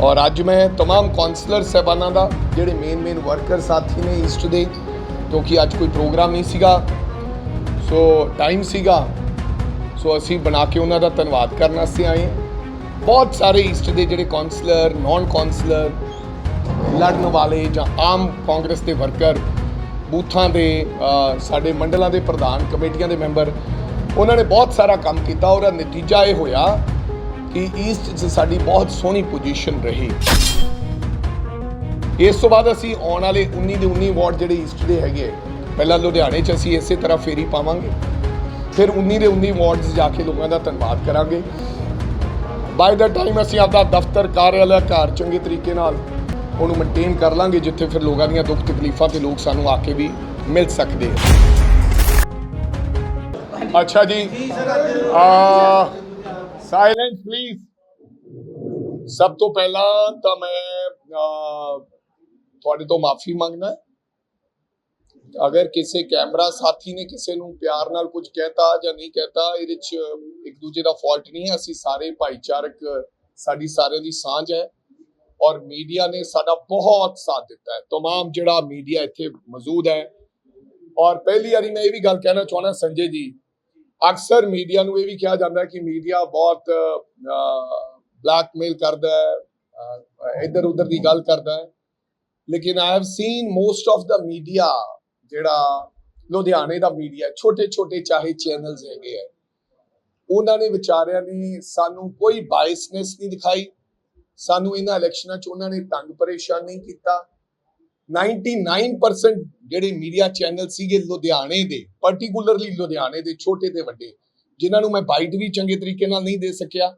ਔਰ ਅੱਜ ਮੈਂ तमाम ਕਾਉਂਸਲਰ ਸਹਿਬਾਨਾਂ ਦਾ ਜਿਹੜੇ ਮੇਨ ਮੇਨ ਵਰਕਰ ਸਾਥੀ ਨੇ ਈਸਟ ਦੇ ਕਿਉਂਕਿ ਅੱਜ ਕੋਈ ਪ੍ਰੋਗਰਾਮ ਨਹੀਂ ਸੀਗਾ ਸੋ ਟਾਈਮ ਸੀਗਾ ਸੋ ਅਸੀਂ ਬਣਾ ਕੇ ਉਹਨਾਂ ਦਾ ਧੰਨਵਾਦ ਕਰਨ ਵਾਸਤੇ ਆਏ ਹਾਂ ਬਹੁਤ ਸਾਰੇ ਈਸਟ ਦੇ ਜਿਹੜੇ ਕਾਉਂਸਲਰ ਨਾਨ ਕਾਉਂਸਲਰ ਲੜਨ ਵਾਲੇ ਜਾਂ ਆਮ ਕਾਂਗਰਸ ਦੇ ਵਰਕਰ ਬੂਥਾਂ ਦੇ ਅ, ਸਾਡੇ ਮੰਡਲਾਂ ਦੇ ਪ੍ਰਧਾਨ ਕਮੇਟੀਆਂ ਦੇ ਮੈਂਬਰ ਉਹਨਾਂ ਨੇ ਬਹੁਤ ਸਾਰਾ ਕੰਮ ਕੀਤਾ ਔਰ ਨਤੀਜਾ ਇਹ ਹੋਇਆ ਕਿ ਈਸਟ 'ਚ ਸਾਡੀ ਬਹੁਤ ਸੋਹਣੀ ਪੋਜੀਸ਼ਨ ਰਹੀ। ਇਸ ਤੋਂ ਬਾਅਦ ਅਸੀਂ ਆਉਣ ਵਾਲੇ 19 ਦੇ 19 ਵਾਰਡ ਜਿਹੜੇ ਈਸਟ ਦੇ ਹੈਗੇ ਪਹਿਲਾਂ ਲੁਧਿਆਣੇ 'ਚ ਅਸੀਂ ਇਸੇ ਤਰ੍ਹਾਂ ਫੇਰੀ ਪਾਵਾਂਗੇ। ਫਿਰ 19 ਦੇ 19 ਵਾਰਡਸ ਜਾ ਕੇ ਲੋਕਾਂ ਦਾ ਧੰਨਵਾਦ ਕਰਾਂਗੇ। ਬਾਈ ਦਾ ਟਾਈਮ ਅਸੀਂ ਆਪਦਾ ਦਫ਼ਤਰ ਕਾਰਿਆਲਾ ਘਰ ਚੰਗੇ ਤਰੀਕੇ ਨਾਲ ਉਹਨੂੰ ਮੇਨਟੇਨ ਕਰ ਲਾਂਗੇ ਜਿੱਥੇ ਫਿਰ ਲੋਕਾਂ ਦੀਆਂ ਦੁੱਖ ਤਕਲੀਫਾਂ ਤੇ ਲੋਕ ਸਾਨੂੰ ਆ ਕੇ ਵੀ ਮਿਲ ਸਕਦੇ ਆ। ਅੱਛਾ ਜੀ ਆ ਸਾਇਲੈਂਸ ਪਲੀਜ਼ ਸਭ ਤੋਂ ਪਹਿਲਾਂ ਤਾਂ ਮੈਂ ਅਹ, ਤੁਹਾਡੇ ਤੋਂ ਮਾਫੀ ਮੰਗਣਾ ਅਗਰ ਕਿਸੇ ਕੈਮਰਾ ਸਾਥੀ ਨੇ ਕਿਸੇ ਨੂੰ ਪਿਆਰ ਨਾਲ ਕੁਝ ਕਹਿਤਾ ਜਾਂ ਨਹੀਂ ਕਹਿਤਾ ਇਹਦੇ ਚ ਇੱਕ ਦੂਜੇ ਦਾ ਫਾਲਟ ਨਹੀਂ ਹੈ ਅਸੀਂ ਸਾਰੇ ਭਾਈਚਾਰਕ ਸਾਡੀ ਸਾਰਿਆਂ ਦੀ ਸਾਂਝ ਹੈ ਔਰ ਮੀਡੀਆ ਨੇ ਸਾਡਾ ਬਹੁਤ ਸਾਥ ਦਿੱਤਾ ਹੈ तमाम ਜਿਹੜਾ ਮੀਡੀਆ ਇੱਥੇ ਮੌਜੂਦ ਹੈ ਔਰ ਪਹਿਲੀ ਵਾਰੀ ਮੈਂ ਇਹ ਵੀ ਗੱਲ ਕਹਿਣਾ ਚਾਹੁੰਦਾ ਸੰਜੇ ਜੀ ਅਕਸਰ ਮੀਡੀਆ ਨੂੰ ਇਹ ਵੀ ਕਿਹਾ ਜਾਂਦਾ ਹੈ ਕਿ ਮੀਡੀਆ ਬਹੁਤ ਬਲੈਕਮੇਲ ਕਰਦਾ ਹੈ ਇੱਧਰ ਉੱਧਰ ਦੀ ਗੱਲ ਕਰਦਾ ਹੈ। ਲੇਕਿਨ I have seen most of the media ਜਿਹੜਾ ਲੁਧਿਆਣੇ ਦਾ ਮੀਡੀਆ ਛੋਟੇ ਛੋਟੇ ਚਾਹੇ ਚੈਨਲਸ ਹੈਗੇ ਆ ਉਹਨਾਂ ਨੇ ਵਿਚਾਰਿਆਂ ਨੇ ਸਾਨੂੰ ਕੋਈ ਬਾਇਸਨੈਸ ਨਹੀਂ ਦਿਖਾਈ। ਸਾਨੂੰ ਇਹਨਾਂ ਇਲੈਕਸ਼ਨਾਂ 'ਚ ਉਹਨਾਂ ਨੇ ਤੰਗ ਪਰੇਸ਼ਾਨ ਨਹੀਂ ਕੀਤਾ। 99% ਜਿਹੜੇ ਮੀਡੀਆ ਚੈਨਲ ਸੀਗੇ ਲੁਧਿਆਣੇ ਦੇ ਪਾਰਟਿਕੂਲਰਲੀ ਲੁਧਿਆਣੇ ਦੇ ਛੋਟੇ ਤੇ ਵੱਡੇ, ਜਿਨ੍ਹਾਂ ਨੂੰ ਮੈਂ ਬਾਈਟ ਵੀ ਚੰਗੇ ਤਰੀਕੇ ਨਾਲ ਨਹੀਂ ਦੇ ਸਕਿਆ,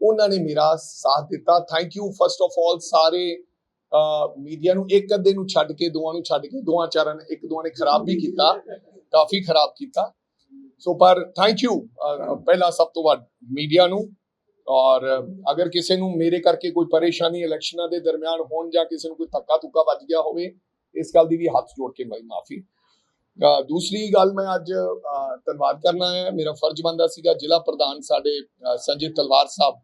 ਉਹਨਾਂ ਨੇ ਮੇਰਾ ਸਾਥ ਦਿੱਤਾ। Thank you first of all ਸਾਰੇ ਮੀਡੀਆ ਨੂੰ ਇੱਕ ਅੱਧੇ ਨੂੰ ਛੱਡ ਕੇ, ਦੋਵਾਂ ਨੂੰ ਛੱਡ ਕੇ, ਦੋਵਾਂ ਚਾਰਾਂ ਨੇ, ਇੱਕ ਦੋਵਾਂ ਨੇ ਖਰਾਬ ਵੀ ਕੀਤਾ, ਕਾਫੀ ਖਰਾਬ ਕੀਤਾ। ਸੋ ਪਰ ਥੈਂਕ ਯੂ ਪਹਿਲਾ ਸਭ ਤੋਂ ਵੱਧ ਮੀਡੀਆ ਨੂੰ। ਔਰ ਅਗਰ ਕਿਸੇ ਨੂੰ ਮੇਰੇ ਕਰਕੇ ਕੋਈ ਪਰੇਸ਼ਾਨੀ ਇਲੈਕਸ਼ਨਾਂ ਦੇ ਦਰਮਿਆਨ ਹੋਣ ਜਾਂ ਕਿਸੇ ਨੂੰ ਕੋਈ ਧੱਕਾ ਤੁੱਕਾ ਵੱਜ ਗਿਆ ਹੋਵੇ, ਇਸ ਗੱਲ ਦੀ ਵੀ ਹੱਥ ਜੋੜ ਕੇ ਮੈਂ ਮਾਫੀ। ਦੂਸਰੀ ਗੱਲ ਮੈਂ ਅੱਜ ਧੰਨਵਾਦ ਕਰਨਾ ਹੈ। ਮੇਰਾ ਫਰਜ਼ ਬਣਦਾ ਸੀਗਾ ਜ਼ਿਲ੍ਹਾ ਪ੍ਰਧਾਨ ਸਾਡੇ ਸੰਜੇ ਤਲਵਾਰ ਸਾਹਿਬ,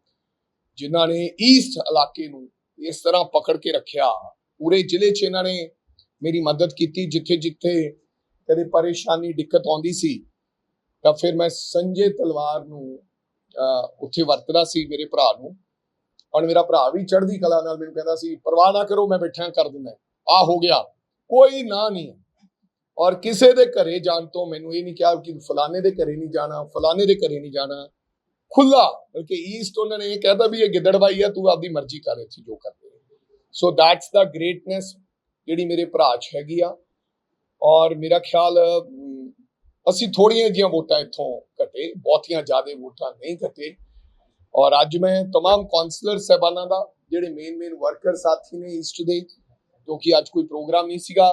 ਜਿਨ੍ਹਾਂ ਨੇ ਈਸਟ ਇਲਾਕੇ ਨੂੰ ਇਸ ਤਰ੍ਹਾਂ ਪਕੜ ਕੇ ਰੱਖਿਆ। ਪੂਰੇ ਜ਼ਿਲ੍ਹੇ 'ਚ ਇਹਨਾਂ ਨੇ ਮੇਰੀ ਮਦਦ ਕੀਤੀ। ਜਿੱਥੇ ਜਿੱਥੇ ਕਦੇ ਪਰੇਸ਼ਾਨੀ, ਦਿੱਕਤ ਆਉਂਦੀ ਸੀ, ਤਾਂ ਫਿਰ ਮੈਂ ਸੰਜੇ ਤਲਵਾਰ ਨੂੰ ਉੱਥੇ ਵਰਤਦਾ ਸੀ ਮੇਰੇ ਭਰਾ ਨੂੰ। ਔਰ ਮੇਰਾ ਭਰਾ ਵੀ ਚੜ੍ਹਦੀ ਕਲਾ ਨਾਲ ਮੈਨੂੰ ਕਹਿੰਦਾ ਸੀ, ਪਰਵਾਹ ਨਾ ਕਰੋ, ਮੈਂ ਬੈਠਾ, ਕਰ ਦਿੰਦਾ ਆ ਹੋ ਗਿਆ। ਕੋਈ ਨਾ ਨਹੀਂ। ਔਰ ਕਿਸੇ ਦੇ ਘਰੇ ਜਾਣ ਤੋਂ ਮੈਨੂੰ ਇਹ ਨਹੀਂ ਕਿਹਾ ਕਿ ਫਲਾਣੇ ਦੇ ਘਰੇ ਨਹੀਂ ਜਾਣਾ, ਫਲਾਣੇ ਦੇ ਘਰੇ ਨਹੀਂ ਜਾਣਾ। ਖੁੱਲਾ ਬਲਕਿ ਈਸਟ ਉਹਨਾਂ ਨੇ ਇਹ ਕਹਿਤਾ ਵੀ ਇਹ ਗਿੱਦੜਬਾਈ ਆ, ਤੂੰ ਆਪਦੀ ਮਰਜ਼ੀ ਕਰ ਇੱਥੇ ਜੋ ਕਰਦੇ ਸੋ ਦੈਟਸ ਦਾ ਗ੍ਰੇਟਨੈਸ ਜਿਹੜੀ ਮੇਰੇ ਭਰਾ 'ਚ ਹੈਗੀ ਆ। ਔਰ ਮੇਰਾ ਖਿਆਲ ਅਸੀਂ ਥੋੜੀਆਂ ਜੀਆਂ ਵੋਟਾਂ ਇੱਥੋਂ ਘਟੇ ਬਹੁਤੀਆਂ ਜ਼ਿਆਦਾ ਵੋਟਾਂ ਨਹੀਂ ਘਟੇ ਔਰ ਅੱਜ ਮੈਂ तमाम ਕਾਉਂਸਲਰ ਸਹਿਬਾਨਾਂ ਦਾ ਜਿਹੜੇ ਮੇਨ ਮੇਨ ਵਰਕਰ ਸਾਥੀ ਨੇ ਈਸਟ ਦੇ ਕਿਉਂਕਿ ਅੱਜ ਕੋਈ ਪ੍ਰੋਗਰਾਮ ਨਹੀਂ ਸੀਗਾ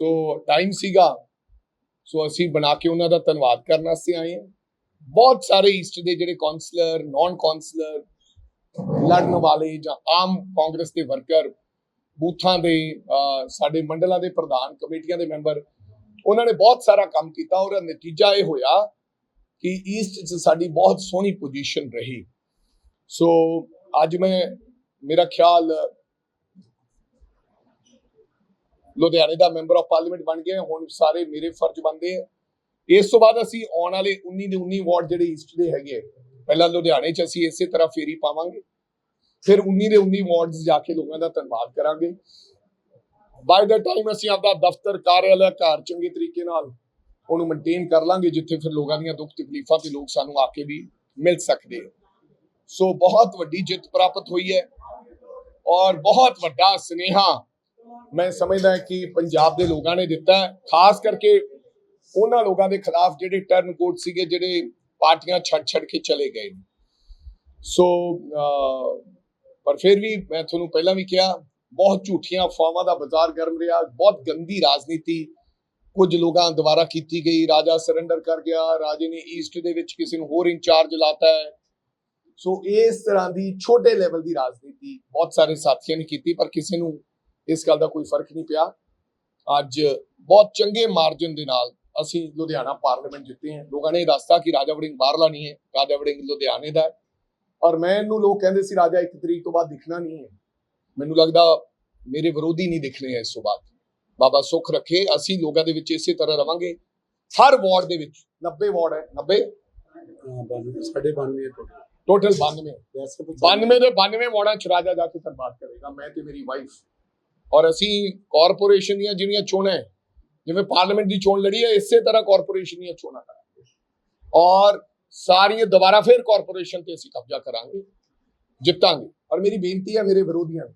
ਸੋ ਟਾਈਮ ਸੀਗਾ ਸੋ ਅਸੀਂ ਬਣਾ ਕੇ ਉਹਨਾਂ ਦਾ ਧੰਨਵਾਦ ਕਰਨ ਵਾਸਤੇ ਆਏ ਹਾਂ ਬਹੁਤ ਸਾਰੇ ਈਸਟ ਦੇ ਜਿਹੜੇ ਕਾਉਂਸਲਰ ਨਾਨ ਕਾਉਂਸਲਰ ਲੜਨ ਵਾਲੇ ਜਾਂ ਆਮ ਕਾਂਗਰਸ ਦੇ ਵਰਕਰ ਬੂਥਾਂ ਦੇ ਅ, ਸਾਡੇ ਮੰਡਲਾਂ ਦੇ ਪ੍ਰਧਾਨ ਕਮੇਟੀਆਂ ਦੇ ਮੈਂਬਰ ਉਹਨਾਂ ਨੇ ਬਹੁਤ ਸਾਰਾ ਕੰਮ ਕੀਤਾ ਔਰ ਨਤੀਜਾ ਇਹ ਹੋਇਆ ਕਿ ਈਸਟ 'ਚ ਸਾਡੀ ਬਹੁਤ ਸੋਹਣੀ ਪੋਜੀਸ਼ਨ ਰਹੀ। ਸੋ ਅੱਜ ਮੈਂ ਮੇਰਾ ਖਿਆਲ ਲੁਧਿਆਣੇ ਦਾ ਮੈਂਬਰ ਆਫ ਪਾਰਲੀਮੈਂਟ ਬਣ ਗਿਆ ਹੁਣ ਸਾਰੇ ਮੇਰੇ ਫਰਜ਼ ਬਣਦੇ ਆ। ਇਸ ਤੋਂ ਬਾਅਦ ਅਸੀਂ ਆਉਣ ਵਾਲੇ 19 ਦੇ 19 ਵਾਰਡ ਜਿਹੜੇ ਈਸਟ ਦੇ ਹੈਗੇ ਆ, ਪਹਿਲਾਂ ਲੁਧਿਆਣੇ 'ਚ ਅਸੀਂ ਇਸੇ ਤਰ੍ਹਾਂ ਫੇਰੀ ਪਾਵਾਂਗੇ ਫਿਰ 19 ਦੇ 19 ਵਾਰਡਸ ਜਾ ਕੇ ਲੋਕਾਂ ਦਾ ਧੰਨਵਾਦ ਕਰਾਂਗੇ। ਬਾਈ ਦਾ ਟਾਈਮ ਅਸੀਂ ਆਪਦਾ ਦਫ਼ਤਰ ਕਾਰਿਆਲਾ ਘਰ ਚੰਗੇ ਤਰੀਕੇ ਨਾਲ ਉਹਨੂੰ ਮੇਨਟੇਨ ਕਰ ਲਾਂਗੇ, ਜਿੱਥੇ ਫਿਰ ਲੋਕਾਂ ਦੀਆਂ ਦੁੱਖ ਤਕਲੀਫਾਂ ਤੇ ਲੋਕ ਸਾਨੂੰ ਆ ਕੇ ਵੀ ਮਿਲ ਸਕਦੇ ਸੋ ਬਹੁਤ ਵੱਡੀ ਜਿੱਤ ਪ੍ਰਾਪਤ ਹੋਈ ਹੈ ਔਰ ਬਹੁਤ ਵੱਡਾ ਸਨੇਹਾ ਮੈਂ ਸਮਝਦਾ ਕਿ ਪੰਜਾਬ ਦੇ ਲੋਕਾਂ ਨੇ ਦਿੱਤਾ ਖਾਸ ਕਰਕੇ ਉਹਨਾਂ ਲੋਕਾਂ ਦੇ ਖਿਲਾਫ ਜਿਹੜੇ ਟਰਨ ਕੋਡ ਸੀਗੇ, ਜਿਹੜੇ ਪਾਰਟੀਆਂ ਛੱਡ ਛੱਡ ਕੇ ਚਲੇ ਗਏ ਸੋ ਪਰ ਫਿਰ ਵੀ ਮੈਂ ਤੁਹਾਨੂੰ ਪਹਿਲਾਂ ਵੀ ਕਿਹਾ ਬਹੁਤ ਝੂਠੀਆਂ ਅਫਵਾਹਾਂ ਦਾ ਬਾਜ਼ਾਰ ਗਰਮ ਰਿਹਾ, ਬਹੁਤ ਗੰਦੀ ਰਾਜਨੀਤੀ। ਕੁਝ ਲੋਕਾਂ ਦੁਆਰਾ ਕੀਤੀ ਗਈ, ਰਾਜਾ ਸਰੈਂਡਰ ਕਰ ਗਿਆ, ਰਾਜੇ ਨੇ ਈਸਟ ਦੇ ਵਿੱਚ ਕਿਸੇ ਨੂੰ ਹੋਰ ਇੰਚਾਰਜ ਲਾਤਾ ਹੈ। ਸੋ ਇਸ ਤਰ੍ਹਾਂ ਦੀ ਛੋਟੇ ਲੈਵਲ ਦੀ ਰਾਜਨੀਤੀ ਬਹੁਤ ਸਾਰੇ ਸਾਥੀਆਂ ਨੇ ਕੀਤੀ, ਪਰ ਕਿਸੇ ਨੂੰ ਇਸ ਗੱਲ ਦਾ ਕੋਈ ਫ਼ਰਕ ਨਹੀਂ ਪਿਆ। ਅੱਜ ਬਹੁਤ ਚੰਗੇ ਮਾਰਜਨ ਦੇ ਨਾਲ ਅਸੀਂ ਲੁਧਿਆਣਾ ਪਾਰਲੀਮੈਂਟ ਜਿੱਤੇ ਹਾਂ। ਲੋਕਾਂ ਨੇ ਇਹ ਦੱਸਤਾ ਕਿ ਰਾਜਾ ਵੜਿੰਗ ਬਾਹਰਲਾ ਨਹੀਂ ਹੈ, ਰਾਜਾ ਵੜਿੰਗ ਲੁਧਿਆਣੇ ਦਾ ਹੈ। ਔਰ ਇਹਨੂੰ ਲੋਕ ਕਹਿੰਦੇ ਸੀ, ਰਾਜਾ, ਇੱਕ ਤਰੀਕ ਤੋਂ ਬਾਅਦ ਦਿਖਣਾ ਨਹੀਂ ਹੈ। ਮੈਨੂੰ ਲੱਗਦਾ ਮੇਰੇ ਵਿਰੋਧੀ ਨਹੀਂ ਦਿਖਣੇ ਐ ਇਸ ਤੋਂ ਬਾਅਦ। ਬਾਬਾ ਸੁੱਖ ਰੱਖੇ ਅਸੀਂ ਲੋਕਾਂ ਦੇ ਵਿੱਚ ਇਸੇ ਤਰ੍ਹਾਂ ਰਵਾਂਗੇ। ਹਰ ਵਾਰਡ ਦੇ ਵਿੱਚ 90 ਵਾਰਡ ਹੈ 90 ਹਾਂ, ਬਾਨਵੇਂ- ਸਾਢੇ 92 ਹੈ total। ਟੋਟਲ 92 ਵੈਸੇ ਤਾਂ 92 ਦੇ 92 ਵਾਰਡਾਂ ਚ ਰਾਜਾ ਜਾ ਕੇ ਦਰਬਾਰ ਕਰੇਗਾ ਮੈਂ ਤੇ ਮੇਰੀ ਵਾਈਫ ਔਰ ਅਸੀਂ ਕਾਰਪੋਰੇਸ਼ਨ ਦੀਆਂ ਜਿਹੜੀਆਂ ਚੋਣਾਂ ਜਿਵੇਂ ਪਾਰਲੀਮੈਂਟ ਦੀ ਚੋਣ ਲੜੀ ਹੈ ਇਸੇ ਤਰ੍ਹਾਂ ਕਾਰਪੋਰੇਸ਼ਨ ਦੀਆਂ ਚੋਣਾਂ ਕਰਾਂਗੇ। ਔਰ ਸਾਰੀਆਂ ਦੁਬਾਰਾ ਫਿਰ ਕਾਰਪੋਰੇਸ਼ਨ ਤੇ ਅਸੀਂ ਕਬਜ਼ਾ ਕਰਾਂਗੇ ਜਿੱਤਾਂਗੇ। ਔਰ ਮੇਰੀ ਬੇਨਤੀ ਹੈ ਮੇਰੇ ਵਿਰੋਧੀਆਂ ਨੂੰ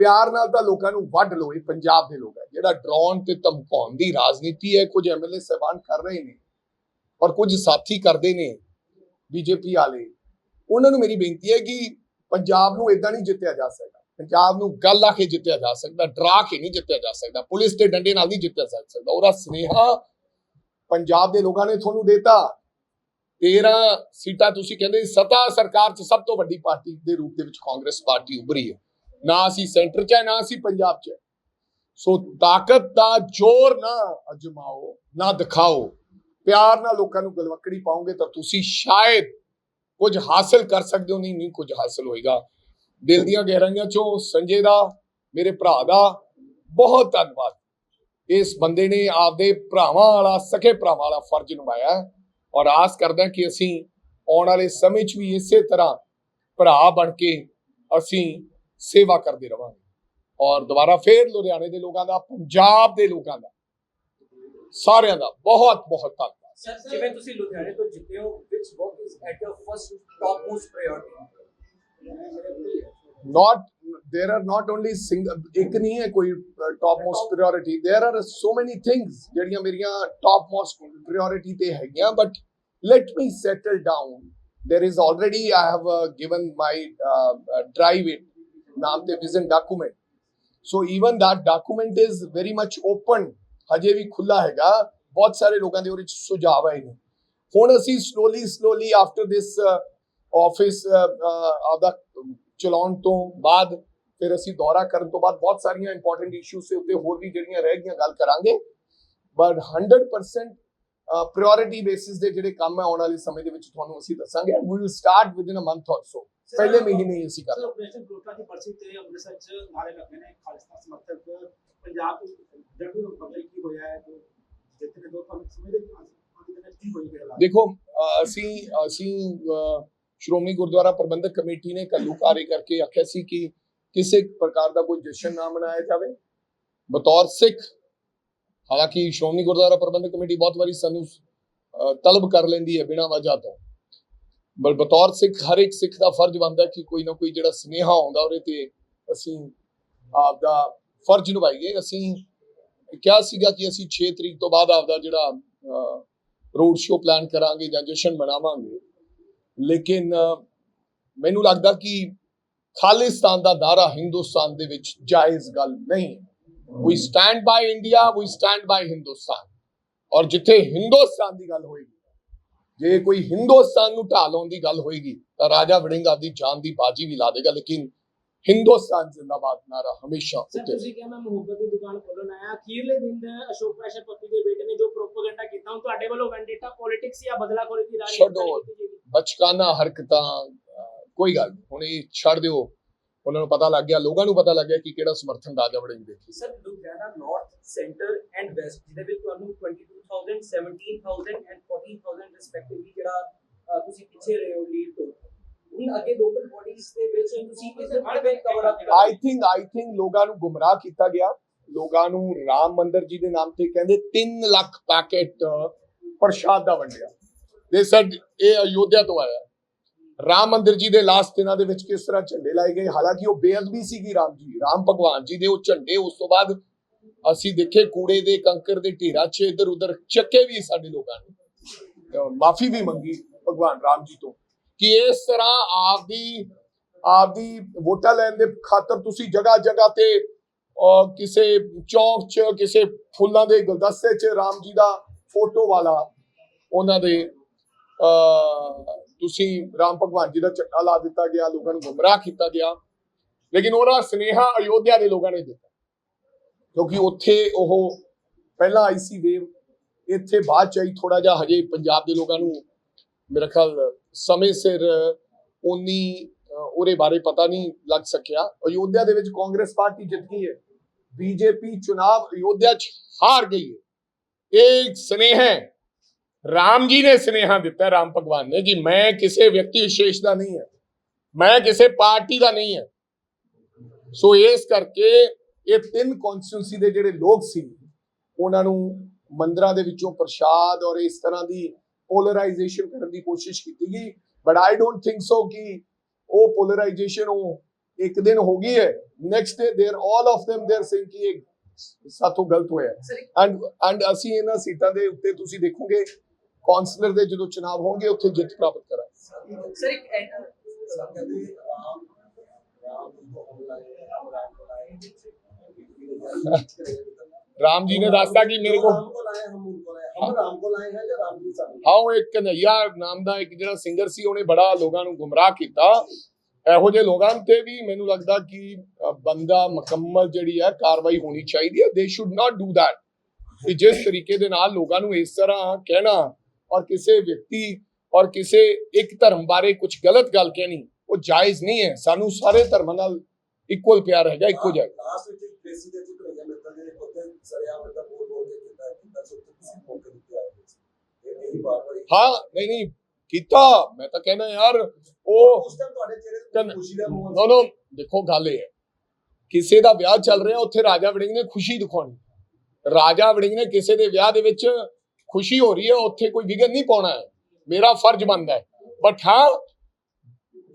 ਪਿਆਰ ਨਾਲ ਤਾਂ ਲੋਕਾਂ ਨੂੰ ਵੱਢ ਲਓ, ਇਹ ਪੰਜਾਬ ਦੇ ਲੋਕ ਹੈ। ਜਿਹੜਾ ਡਰਾਉਣ ਤੇ ਧਮਕਾਉਣ ਦੀ ਰਾਜਨੀਤੀ ਹੈ, ਕੁਝ ਐਮਐਲਏ ਸਹਿਬਾਨ ਕਰ ਰਹੇ ਨੇ ਔਰ ਕੁਝ ਸਾਥੀ ਕਰਦੇ ਨੇ ਬੀਜੇਪੀ ਵਾਲੇ, ਉਹਨਾਂ ਨੂੰ ਮੇਰੀ ਬੇਨਤੀ ਹੈ ਕਿ ਪੰਜਾਬ ਨੂੰ ਇਦਾਂ ਨਹੀਂ ਜਿੱਤਿਆ ਜਾ ਸਕਦਾ। ਪੰਜਾਬ ਨੂੰ ਗੱਲ ਆ ਕੇ ਜਿੱਤਿਆ ਜਾ ਸਕਦਾ, ਡਰਾ ਕੇ ਨਹੀਂ ਜਿੱਤਿਆ ਜਾ ਸਕਦਾ, ਪੁਲਿਸ ਦੇ ਡੰਡੇ ਨਾਲ ਨਹੀਂ ਜਿੱਤਿਆ ਜਾ ਸਕਦਾ। ਉਹਦਾ ਸਨੇਹਾ ਪੰਜਾਬ ਦੇ ਲੋਕਾਂ ਨੇ ਤੁਹਾਨੂੰ ਦਿੱਤਾ। 13 ਸੀਟਾਂ ਤੁਸੀਂ ਕਹਿੰਦੇ ਸਤਾ ਸਰਕਾਰ 'ਚ ਸਭ ਤੋਂ ਵੱਡੀ ਪਾਰਟੀ ਦੇ ਰੂਪ ਦੇ ਵਿੱਚ ਕਾਂਗਰਸ ਪਾਰਟੀ ਉਭਰੀ ਹੈ। ਨਾ ਅਸੀਂ ਸੈਂਟਰ 'ਚ ਹੈ, ਨਾ ਅਸੀਂ ਪੰਜਾਬ 'ਚ ਸੋ ਤਾਕਤ ਦਾ ਜ਼ੋਰ ਨਾ ਅਜਮਾਓ, ਨਾ ਦਿਖਾਓ। ਪਿਆਰ ਨਾਲ ਲੋਕਾਂ ਨੂੰ ਗਲਵੱਕੜੀ ਪਾਓਗੇ ਤਾਂ ਤੁਸੀਂ ਸ਼ਾਇਦ ਕੁਝ ਹਾਸਲ ਕਰ ਸਕਦੇ ਹੋ, ਨਹੀਂ ਨਹੀਂ ਕੁਝ ਹਾਸਲ ਹੋਏਗਾ। ਦਿਲ ਦੀਆਂ ਗਹਿਰਾਈਆਂ ਚੋਂ ਸੰਜੇ ਦਾ, ਮੇਰੇ ਭਰਾ ਦਾ, ਬਹੁਤ ਧੰਨਵਾਦ। ਇਸ ਬੰਦੇ ਨੇ ਆਪਦੇ ਭਰਾਵਾਂ ਵਾਲਾ, ਸਕੇ ਭਰਾਵਾਂ ਵਾਲਾ ਫਰਜ਼ ਨਿਭਾਇਆ ਔਰ ਆਸ ਕਰਦਾ ਕਿ ਅਸੀਂ ਆਉਣ ਵਾਲੇ ਸਮੇਂ 'ਚ ਵੀ ਇਸੇ ਤਰ੍ਹਾਂ ਭਰਾ ਬਣ ਕੇ ਅਸੀਂ ਸੇਵਾ ਕਰਦੇ ਰਵਾਂਗੇ। ਔਰ ਦੁਬਾਰਾ ਫੇਰ ਲੁਧਿਆਣੇ ਦੇ ਲੋਕਾਂ ਦਾ ਪੰਜਾਬ ਦੇ ਲੋਕਾਂ ਦਾ ਸਾਰਿਆਂ ਦਾ ਬਹੁਤ ਬਹੁਤ ਧੰਨਵਾਦ। ਸਰ ਜਿਵੇਂ ਤੁਸੀਂ ਲੁਧਿਆਣੇ ਤੋਂ ਜਿੱਤੇ ਹੋ which work is at your first top most priority not there are not only single ਇੱਕ ਨਹੀਂ ਹੈ ਕੋਈ top most priority there are so many things ਜਿਹੜੀਆਂ ਮੇਰੀਆਂ ਟਾਪ ਮੋਸਟ ਪ੍ਰਾਇੋਰਟੀ ਤੇ ਹੈਗੀਆਂ but let me settle down. There is already i have uh, given my uh, uh, drive it ਨਾਮ ਤੇ vision document. So even that document is very much open. ਹਜੇ ਵੀ ਖੁੱਲਾ ਹੈਗਾ ਬਹੁਤ ਸਾਰੇ ਲੋਕਾਂ ਦੇ ਉਹਦੇ ਸੁਝਾਅ ਆਏ ਨੇ ਹੁਣ ਅਸੀਂ slowly slowly after this office ਆਪਦਾ ਚਲਾਉਣ ਤੋਂ ਬਾਅਦ ਫਿਰ ਅਸੀਂ ਦੌਰਾ ਕਰਨ ਤੋਂ ਬਾਅਦ ਬਹੁਤ ਸਾਰੀਆਂ ਇੰਪੋਰਟੈਂਟ ਇਸ਼ੂਸ ਦੇ ਉੱਤੇ ਹੋਰ ਵੀ ਜਿਹੜੀਆਂ ਰਹਿ ਗਈਆਂ ਗੱਲ ਕਰਾਂਗੇ। ਬਟ 100% ਪ੍ਰਾਇੋਰਟੀ ਬੇਸਿਸ ਦੇ ਜਿਹੜੇ ਕੰਮ ਹੈ ਆਉਣ ਵਾਲੇ ਸਮੇਂ ਦੇ ਵਿੱਚ ਤੁਹਾਨੂੰ ਅਸੀਂ ਦੱਸਾਂਗੇ। We will start with in a month or so ਪਹਿਲੇ ਮਹੀਨੇ ਹੀ ਅਸੀਂ ਸਰ ਕਰਾਂਗੇ ਆਪਰੇਸ਼ਨ ਗੋਟਾ ਦੀ ਪਰਚੀ ਤੇ ਅੰਮ੍ਰਿਤਸਰ ਚ ਨਾਰੇ ਲੱਗੇ ਨੇ ਖਾਲਿਸਤਾਨ ਸਮਰਥਕ। ਪੰਜਾਬ ਜਦ ਵੀ ਪਤਾ ਕੀ ਹੋਇਆ ਹੈ? ਤੇ ਜਿੱਥੇ ਦੋ ਤੁਹਾਨੂੰ ਸਮਝਦੇ ਕਿ ਅੱਜ ਦੇ ਕੀ ਹੋਈ ਗਿਆ ਦੇਖੋ ਅਸੀਂ ਅਸੀਂ ਸ਼੍ਰੋਮਣੀ ਗੁਰਦੁਆਰਾ ਪ੍ਰਬੰਧਕ ਕਮੇਟੀ ਨੇ ਕੱਲੂਕਾਰੀ ਕਰਕੇ ਆਖਿਆ ਸੀ ਕਿ ਕਿਸੇ ਪ੍ਰਕਾਰ ਦਾ ਕੋਈ ਜਸ਼ਨ ਨਾ ਮਨਾਇਆ ਜਾਵੇ। ਬਤੌਰ ਸਿੱਖ ਹਾਲਾਂਕਿ ਸ਼੍ਰੋਮਣੀ ਗੁਰਦੁਆਰਾ ਪ੍ਰਬੰਧਕ ਕਮੇਟੀ ਬਹੁਤ ਵਾਰੀ ਸਾਨੂੰ ਤਲਬ ਕਰ ਲੈਂਦੀ ਹੈ ਬਿਨਾਂ ਵਜ੍ਹਾ ਤੋਂ। ਬਲ ਬਤੌਰ ਸਿੱਖ, ਹਰ ਇੱਕ ਸਿੱਖ ਦਾ ਫਰਜ਼ ਬਣਦਾ ਕਿ ਕੋਈ ਨਾ ਕੋਈ ਜਿਹੜਾ ਸਨੇਹਾ ਆਉਂਦਾ ਉਹਦੇ ਤੇ ਅਸੀਂ ਆਪਦਾ ਫਰਜ਼ ਨਿਭਾਈਏ। ਅਸੀਂ ਕਿਹਾ ਸੀਗਾ ਕਿ ਅਸੀਂ 6 ਤਰੀਕ ਤੋਂ ਬਾਅਦ ਆਪਦਾ ਜਿਹੜਾ ਰੋਡ ਸ਼ੋ ਪਲਾਨ ਕਰਾਂਗੇ ਜਾਂ ਜਸ਼ਨ ਮਨਾਵਾਂਗੇ। ਲੇਕਿਨ ਮੈਨੂੰ ਲੱਗਦਾ ਕਿ ਖਾਲਿਸਤਾਨ ਦਾ ਦਾਰਾ ਹਿੰਦੁਸਤਾਨ ਦੇ ਵਿੱਚ ਜਾਇਜ਼ ਗੱਲ ਨਹੀਂ we stand by India we stand by Hindustan ਔਰ ਜਿੱਥੇ ਹਿੰਦੁਸਤਾਨ ਦੀ ਗੱਲ ਹੋਏਗੀ ਜੇ ਕੋਈ ਹਿੰਦੁਸਤਾਨ ਨੂੰ ਢਾਹ ਲਾਉਣ ਦੀ ਗੱਲ ਹੋਏਗੀ ਤਾਂ ਰਾਜਾ ਵੜਿੰਗ ਆਪਦੀ ਜਾਨ ਦੀ ਬਾਜੀ ਵੀ ਲਾ ਦੇਗਾ ਲੇਕਿਨ ਹਿੰਦੁਸਤਾਨ ਜ਼ਿੰਦਾਬਾਦ ਨਾਰਾ ਹਮੇਸ਼ਾ ਉੱਤੇ ਤੁਸੀਂ ਕਿਹਾ ਮੈਂ ਮੁਹੱਬਤ ਦੀ ਦੁਕਾਨ ਖੋਲਣ ਆਇਆ। ਅਖੀਰਲੇ ਦਿਨ ਅਸ਼ੋਕ ਪ੍ਰੈਸ਼ਰ ਪੱਪੀ ਦੇ ਬੇਟੇ ਨੇ ਜੋ ਪ੍ਰੋਪਗੈਂਡਾ ਕੀਤਾ ਹੁਣ ਤੁਹਾਡੇ ਵੱਲੋਂ ਵੈਂਡੇਟਾ ਪੋਲਿਟਿਕਸ ਜਾਂ ਬਦਲਾਖੋਰੀ ਦੀ ਰਾਜਨੀਤੀ ਛੱਡੋ। ਬਚਕਾਨਾ ਹਰਕਤਾਂ ਕੋਈ ਗੱਲ ਨਹੀਂ ਹੁਣ ਇਹ ਛੱਡ ਦਿਓ। ਉਹਨਾਂ ਨੂੰ ਪਤਾ ਲੱਗ ਗਿਆ ਲੋਕਾਂ ਨੂੰ ਪਤਾ ਲੱਗ ਗਿਆ ਕਿ ਕਿਹੜਾ ਸਮਰਥਨ ਰਾਜਾ ਵੜਿੰਗ ਦੇ। Sir Ludhiana north centre and west ਜਿਹਦੇ ਵਿੱਚ ਤੁਹਾਨੂੰ 22000 17000 ਐਂਡ 14000 ਰਿਸਪੈਕਟਿਵਲੀ ਜਿਹੜਾ ਤੁਸੀਂ ਪਿੱਛੇ ਰਹੇ ਹੋ ਲੀਡ ਤੋਂ। ਆਈ ਥਿੰਕ ਆਈ ਥਿੰਕ ਲੋਕਾਂ ਨੂੰ ਗੁੰਮਰਾਹ ਕੀਤਾ ਗਿਆ। ਲੋਕਾਂ ਨੂੰ ਰਾਮ ਮੰਦਿਰ ਜੀ ਦੇ ਨਾਮ ਤੇ ਕਹਿੰਦੇ 3 ਲੱਖ ਪੈਕੇਟ ਪ੍ਰਸ਼ਾਦ ਦਾ ਵੰਡਿਆ। ਦੇ ਸੈਡ ਇਹ ਅਯੋਧਿਆ ਤੋਂ ਆਇਆ। ਰਾਮ ਮੰਦਿਰ ਜੀ ਦੇ ਲਾਸਟ ਦਿਨਾਂ ਦੇ ਵਿੱਚ ਕਿਸ ਤਰ੍ਹਾਂ ਝੰਡੇ ਲਾਏ ਗਏ? ਹਾਲਾਂਕਿ ਉਹ ਬੇਅਦਬੀ ਸੀਗੀ ਰਾਮ ਜੀ। ਰਾਮ ਭਗਵਾਨ ਜੀ ਦੇ ਉਹ ਝੰਡੇ ਉਸ ਤੋਂ ਬਾਅਦ ਅਸੀਂ ਦੇਖੇ ਕੂੜੇ ਦੇ ਕੰਕਰ ਦੇ ਢੇਰਾਂ 'ਚ ਇੱਧਰ ਉੱਧਰ ਚੱਕੇ ਵੀ ਸਾਡੇ ਲੋਕਾਂ ਨੇ। ਮਾਫੀ ਵੀ ਮੰਗੀ ਭਗਵਾਨ ਰਾਮ ਜੀ ਤੋਂ ਕਿ ਇਸ ਤਰ੍ਹਾਂ ਆਪਦੀ ਆਪਦੀ ਵੋਟਾਂ ਲੈਣ ਦੇ ਖਾਤਰ ਤੁਸੀਂ ਜਗ੍ਹਾ ਜਗ੍ਹਾ ਤੇ ਕਿਸੇ ਚੌਂਕ 'ਚ ਕਿਸੇ ਫੁੱਲਾਂ ਦੇ ਗੁਲਦਸਤੇ 'ਚ ਰਾਮ ਜੀ ਦਾ ਫੋਟੋ ਵਾਲਾ ਉਹਨਾਂ ਦੇ ਅਹ, ਤੁਸੀਂ ਰਾਮ ਭਗਵਾਨ ਜੀ ਦਾ ਚੱਕਾ ਲਾ ਦਿੱਤਾ ਗਿਆ ਲੋਕਾਂ ਨੂੰ ਗੁੰਮਰਾਹ ਕੀਤਾ ਗਿਆ। ਲੇਕਿਨ ਉਹਦਾ ਸਨੇਹਾ ਅਯੋਧਿਆ ਦੇ ਲੋਕਾਂ ਨੇ ਦਿੱਤਾ। ਕਿਉਂਕਿ ਉੱਥੇ ਉਹ ਪਹਿਲਾਂ ਆਈ ਸੀ ਵੇਵ ਇੱਥੇ ਬਾਅਦ ਚ ਆਈ ਥੋੜਾ ਜਿਹਾ ਹਜੇ ਪੰਜਾਬ ਦੇ ਲੋਕਾਂ ਨੂੰ ਮੇਰਾ ਖਿਆਲ ਸਮੇਂ ਸਿਰ ਉਨੀ ਉਹਦੇ ਬਾਰੇ ਪਤਾ ਨਹੀਂ ਲੱਗ ਸਕਿਆ। ਅਯੋਧਿਆ ਦੇ ਵਿੱਚ ਕਾਂਗਰਸ ਪਾਰਟੀ ਜਿੱਤ ਗਈ ਹੈ। ਬੀਜੇਪੀ ਚੁਣਾਵ ਅਯੋਧਿਆ 'ਚ ਹਾਰ ਗਈ ਹੈ। ਇਹ ਇੱਕ ਸਨੇਹ ਹੈ। ਰਾਮ ਜੀ ਨੇ ਸਨੇਹਾ ਦਿੱਤਾ, ਰਾਮ ਭਗਵਾਨ ਨੇ, ਕਿ ਮੈਂ ਕਿਸੇ ਵਿਅਕਤੀ ਵਿਸ਼ੇਸ਼ ਦਾ ਨਹੀਂ ਹੈ। ਮੈਂ ਕਿਸੇ ਪਾਰਟੀ ਦਾ ਨਹੀਂ ਹੈ। ਸੋ ਇਸ ਕਰਕੇ ਇਹ ਤਿੰਨ ਕੌਂਸਟੀਟਿਊਂਸੀ ਦੇ ਜਿਹੜੇ ਲੋਕ ਸੀ ਉਹਨਾਂ ਨੂੰ ਮੰਦਰਾਂ ਦੇ ਵਿੱਚੋਂ ਪ੍ਰਸ਼ਾਦ ਔਰ ਇਸ ਤਰ੍ਹਾਂ ਦੀ ਪੋਲਰਾਈਜੇਸ਼ਨ ਕਰਨ ਦੀ ਕੋਸ਼ਿਸ਼ ਕੀਤੀ ਗਈ but I don't think so ਕਿ ਉਹ ਪੋਲਰਾਈਜੇਸ਼ਨ ਉਹ ਇੱਕ ਦਿਨ ਹੋ ਗਈ ਹੈ next day they're all of them they're saying ਕਿ ਇਹ ਸਾਥੋਂ ਗਲਤ ਹੋਇਆ ਸਰ ਇੱਕ ਐਂਡ ਐਂਡ ਅਸੀਂ ਇਹਨਾਂ ਸੀਟਾਂ ਦੇ ਉੱਤੇ ਤੁਸੀਂ ਦੇਖੋਗੇ ਕਾਉਂਸਲਰ ਦੇ ਜਦੋਂ ਚੁਣਾਵ ਹੋਣਗੇ ਉੱਥੇ ਜਿੱਤ ਪ੍ਰਾਪਤ ਕਰਾਂਗੇ ਸਰ ਇੱਕ ਐਂ- ਰਾਮ ਜੀ ਨੇ ਦੱਸਤਾ ਕਿ ਮੇਰੇ ਕੋਲ को लाए हम उनको लाए हम राम को लाए हैं या राम जी साहब ਹਾਂ ਉਹ ਇੱਕ ਕਨਈਆ ਨਾਮ ਦਾ ਇੱਕ ਜਿਹੜਾ ਸਿੰਗਰ ਸੀ ਉਹਨੇ ਬੜਾ ਲੋਕਾਂ ਨੂੰ ਗੁੰਮਰਾਹ ਕੀਤਾ ਇਹੋ ਜਿਹੇ ਲੋਕਾਂ ਤੇ ਵੀ ਮੈਨੂੰ ਲੱਗਦਾ ਕਿ ਅ, ਬੰਦਾ ਮੁਕੰਮਲ ਜਿਹੜੀ ਹੈ ਕਾਰਵਾਈ ਹੋਣੀ ਚਾਹੀਦੀ ਹੈ ਦੇ ਸ਼ੁੱਡ ਨਾਟ ਡੂ ਥੈਟ ਕਿ ਜਿਸ ਤਰੀਕੇ ਦੇ ਨਾਲ ਲੋਕਾਂ ਨੂੰ ਇਸ ਤਰ੍ਹਾਂ ਕਹਿਣਾ ਔਰ ਕਿਸੇ ਵਿਅਕਤੀ ਔਰ ਕਿਸੇ ਇੱਕ ਧਰਮ ਬਾਰੇ ਕੁਝ ਗਲਤ ਗੱਲ ਕਹਿਣੀ ਉਹ ਜਾਇਜ਼ ਨਹੀਂ ਹੈ ਸਾਨੂੰ ਸਾਰੇ ਧਰਮਾਂ ਨਾਲ ਇਕੁਅਲ ਪਿਆਰ ਹੈਗਾ ਇੱਕੋ ਜਿਹਾ ਲਾਸਟ ਵਿੱਚ ਬੇਸਿਕ ਦੇ ਬੋਲ ਬੋਲ ਕੇ ਸੁੱਤ ਮੌਕੇ ਦਿੱਤੇ ਆਏ ਇਹ ਇਹੀ ਹਾਂ ਨਹੀਂ ਨਹੀਂ ਕੀਤਾ। ਮੈਂ ਤਾਂ ਕਹਿਣਾ ਯਾਰ ਉਹ ਉਸ ਟਾਈਮ ਤੁਹਾਡੇ ਚਿਹਰੇ ਕਨ- ਤੇ ਖੁਸ਼ੀ ਦਾ ਮੂੰਹ ਨੋ ਨੋ ਦੇਖੋ ਗੱਲ ਇਹ ਹੈ। ਕਿਸੇ ਦਾ ਵਿਆਹ ਚੱਲ ਰਿਹਾ ਉੱਥੇ ਰਾਜਾ ਵੜਿੰਗ ਨੇ ਖੁਸ਼ੀ ਦਿਖਾਉਣੀ। ਰਾਜਾ ਵੜਿੰਗ ਨੇ ਕਿਸੇ ਦੇ ਵਿਆਹ ਦੇ ਵਿੱਚ ਖੁਸ਼ੀ ਹੋ ਰਹੀ ਹੈ ਉੱਥੇ ਕੋਈ ਵਿਗਨ ਨਹੀਂ ਪਾਉਣਾ ਹੈ। ਮੇਰਾ ਫਰਜ਼ ਬਣਦਾ ਹੈ। ਬਟ ਹਾਂ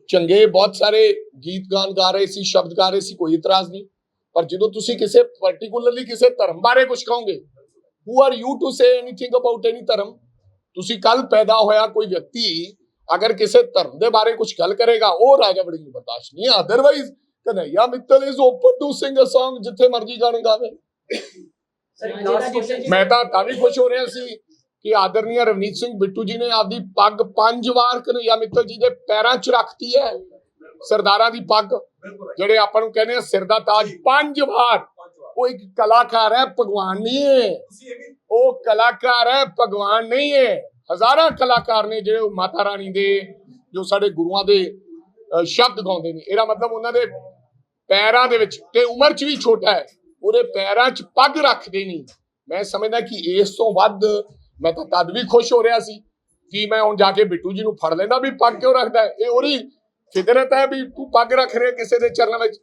ਚੰਗੇ ਬਹੁਤ ਸਾਰੇ ਗੀਤ ਗਾਨ ਗਾ ਰਹੇ ਸੀ ਸ਼ਬਦ ਗਾ ਰਹੇ ਸੀ ਕੋਈ ਇਤਰਾਜ਼ ਨਹੀਂ। ਪਰ ਜਦੋਂ ਤੁਸੀਂ ਕਿਸੇ ਪਾਰਟਿਕੂਲਰਲੀ ਕਿਸੇ ਧਰਮ ਬਾਰੇ ਕੁਝ ਕਹੋਗੇ who are you to say anything about any ਧਰਮ? ਤੁਸੀਂ ਕੱਲ ਪੈਦਾ ਹੋਇਆ ਕੋਈ ਵਿਅਕਤੀ ਅਗਰ ਕਿਸੇ ਧਰਮ ਦੇ ਬਾਰੇ ਕੁਝ ਗੱਲ ਕਰੇਗਾ ਉਹ ਰਾਜਾ ਵੜਿੰਗ ਨੂੰ ਬਰਦਾਸ਼ਤ ਨਹੀਂ ਹੈ। Otherwise Kanhaiya Mittal is open to sing a Song ਜਿੱਥੇ ਮਰਜ਼ੀ ਗਾਣੇ ਗਾਵੇ। ਮੈਂ ਤਾਂ ਤਾਂ ਵੀ ਖੁਸ਼ ਹੋ ਰਿਹਾ ਸੀ ਕਿ ਆਦਰਨੀय ਰਵਨੀਤ ਸਿੰਘ ਬਿੱਟੂ ਜੀ ਨੇ ਆਪਦੀ ਪੱਗ ਪੰਜ ਵਾਰ ਕਨਈਆ ਮਿੱਤਲ ਜੀ ਦੇ ਪੈਰਾਂ 'ਚ ਰੱਖਤੀ ਹੈ। ਸਰਦਾਰਾਂ ਦੀ ਪੱਗ ਜਿਹੜੇ ਆਪਾਂ ਨੂੰ ਕਹਿੰਦੇ ਆ ਸਿਰ ਦਾ ਤਾਜ ਪੰਜ ਵਾਰ। ਉਹ ਇੱਕ ਕਲਾਕਾਰ ਹੈ ਭਗਵਾਨ ਨਹੀਂ ਹੈ। ਉਹ ਕਲਾਕਾਰ ਹੈ ਭਗਵਾਨ ਨਹੀਂ ਹੈ। ਹਜ਼ਾਰਾਂ ਕਲਾਕਾਰ ਨੇ ਜਿਹੜੇ ਮਾਤਾ ਰਾਣੀ ਦੇ ਜੋ ਸਾਡੇ ਗੁਰੂਆਂ ਦੇ ਸ਼ਬਦ ਗਾਉਂਦੇ ਨੇ। ਇਹਦਾ ਮਤਲਬ ਉਹਨਾਂ ਦੇ ਪੈਰਾਂ ਦੇ ਵਿੱਚ ਤੇ ਉਮਰ 'ਚ ਵੀ ਛੋਟਾ ਹੈ। ਉਹਦੇ ਪੈਰਾਂ 'ਚ ਪੱਗ ਰੱਖਦੇ ਨਹੀਂ। ਮੈਂ ਸਮਝਦਾ ਕਿ ਇਸ ਤੋਂ ਵੱਧ ਮੈਂ ਤਾਂ ਤਦ ਵੀ ਖੁਸ਼ ਹੋ ਰਿਹਾ ਸੀ ਕਿ ਮੈਂ ਹੁਣ ਜਾ ਕੇ ਬਿੱਟੂ ਜੀ ਨੂੰ ਫੜ ਲੈਂਦਾ ਵੀ ਪੱਗ ਕਿਉਂ ਰੱਖਦਾ? ਇਹ ਉਹਦੀ ਫਿਤਰਤ ਹੈ ਵੀ ਤੂੰ ਪੱਗ ਰੱਖ ਰਿਹਾ ਕਿਸੇ ਦੇ ਚਰਨਾਂ ਵਿੱਚ।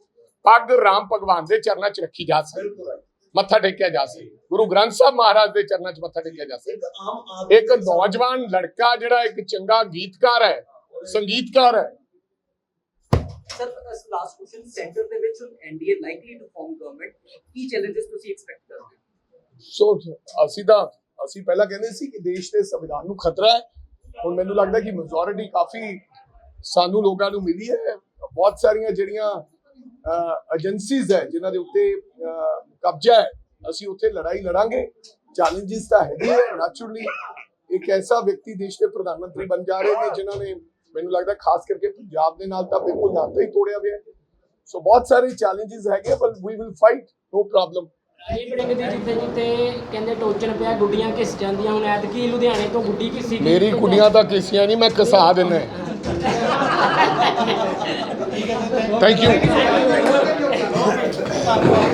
ਪੱਗ ਰਾਮ ਭਗਵਾਨ ਦੇ ਚਰਨਾਂ 'ਚ ਰੱਖੀ ਜਾ ਸਕਦੀ। ਬਿਲਕੁਲ ਹੈ। ਮੱਥਾ ਟੇਕਿਆ ਜਾ ਸਕੇ ਗੁਰੂ ਗ੍ਰੰਥ ਸਾਹਿਬ ਮਹਾਰਾਜ ਦੇ ਚਰਨਾਂ 'ਚ ਮੱਥਾ ਟੇਕਿਆ ਜਾ ਸਕੇ ਇੱਕ ਆਮ ਆਦਮੀ ਇੱਕ ਨੌਜਵਾਨ ਲੜਕਾ ਜਿਹੜਾ ਇੱਕ ਚੰਗਾ ਗੀਤਕਾਰ ਹੈ ਸੰਗੀਤਕਾਰ ਹੈ। ਸਰ ਲਾਸਟ ਕੁਐਸਚਨ ਸੈਂਟਰ ਦੇ ਵਿੱਚ NDA likely to form government Ki challenges ਤੁਸੀਂ ਐਕਸਪੈਕਟ ਕਰਦੇ ਹੋ? ਸੋ ਅਸੀਂ ਤਾਂ ਅਸੀਂ ਪਹਿਲਾਂ ਕਹਿੰਦੇ ਸੀ ਕਿ ਦੇਸ਼ ਦੇ ਸੰਵਿਧਾਨ ਨੂੰ ਖਤਰਾ ਹੈ। ਹੁਣ ਮੈਨੂੰ ਲੱਗਦਾ ਕਿ ਮੈਜੋਰਿਟੀ ਕਾਫੀ ਸਾਨੂੰ ਲੋਕਾਂ ਨੂੰ ਮਿਲੀ ਹੈ। ਬਹੁਤ ਸਾਰੀਆਂ ਜਿਹੜੀਆਂ ਏਜੰਸੀਜ਼ ਹੈ ਜਿਨ੍ਹਾਂ ਦੇ ਉੱਤੇ ਕਬਜ਼ਾ ਹੈ ਅਸੀਂ ਉੱਥੇ ਲੜਾਈ ਲੜਾਂਗੇ। ਚੈਲੰਜਸ ਤਾਂ ਹੈਗੇ ਹੈ ਨੈਚੁਰਲੀ ਇੱਕ ਐਸਾ ਵਿਅਕਤੀ ਦੇਸ਼ ਦੇ ਪ੍ਰਧਾਨ ਮੰਤਰੀ ਬਣ ਜਾ ਰਹੇ ਨੇ ਜਿਨ੍ਹਾਂ ਨੇ ਮੈਨੂੰ ਲੱਗਦਾ ਖਾਸ ਕਰਕੇ ਪੰਜਾਬ ਦੇ ਨਾਲ ਤਾਂ ਬਿਲਕੁਲ ਨਾਤਾ ਹੀ ਤੋੜਿਆ ਹੋਇਆ ਸੋ ਬਹੁਤ ਸਾਰੇ ਚੈਲੰਜਸ ਹੈਗੇ ਪਰ we will fight no problem ਇਹ ਬੜਿੰਗ ਦੀ ਜਿੱਥੇ ਜਿੱਥੇ ਕਹਿੰਦੇ ਟੋਚਨ ਪਿਆ ਗੁੱਡੀਆਂ ਘਿਸ ਜਾਂਦੀਆਂ ਹੁਣ ਐਤਕੀ ਲੁਧਿਆਣੇ ਤੋਂ ਗੁੱਡੀ ਗਈ। ਮੇਰੀ ਕੁੜੀਆਂ ਤਾਂ ਕਿਸੀਆਂ ਨਹੀਂ ਮੈਂ ਕਸਾ ਦਿੰਦਾ। Thank you